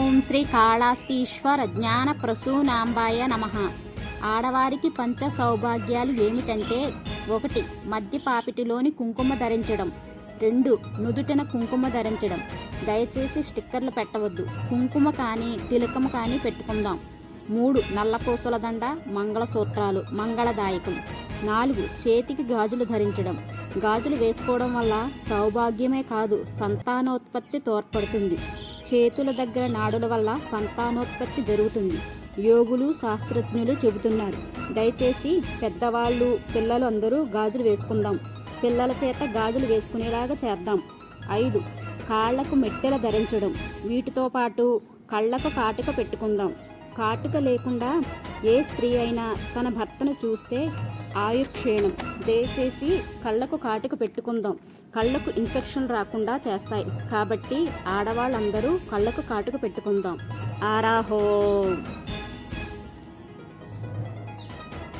ఓం శ్రీ కాళాస్తీశ్వర జ్ఞాన ప్రసూనాంబాయ నమ. ఆడవారికి పంచ సౌభాగ్యాలు ఏమిటంటే ఒకటి మధ్య పాపిటిలోని కుంకుమ ధరించడం. రెండు నుదుటిన కుంకుమ ధరించడం. దయచేసి స్టిక్కర్లు పెట్టవద్దు. కుంకుమ కానీ తిలకము కానీ పెట్టుకుందాం. మూడు నల్లపూసల దండ మంగళసూత్రాలు మంగళదాయకం. నాలుగు చేతికి గాజులు ధరించడం. గాజులు వేసుకోవడం వల్ల సౌభాగ్యమే కాదు సంతానోత్పత్తి తోడ్పడుతుంది. చేతుల దగ్గర నాడుల వల్ల సంతానోత్పత్తి జరుగుతుంది. యోగులు శాస్త్రజ్ఞులు చెబుతున్నారు. దయచేసి పెద్దవాళ్ళు పిల్లలు అందరూ గాజులు వేసుకుందాం. పిల్లల చేత గాజులు వేసుకునేలాగా చేద్దాం. ఐదు కాళ్ళకు మెట్టెల ధరించడం. వీటితో పాటు కళ్ళకు కాటుక పెట్టుకుందాం. కాటుక లేకుండా ఏ స్త్రీ అయినా తన భర్తను చూస్తే ఆయుక్షీణం. దయచేసి కళ్ళకు కాటుక పెట్టుకుందాం. కళ్ళకు ఇన్ఫెక్షన్ రాకుండా చేస్తాయి. కాబట్టి ఆడవాళ్ళందరూ కళ్ళకు కాటుక పెట్టుకుందాం. ఆరాహో!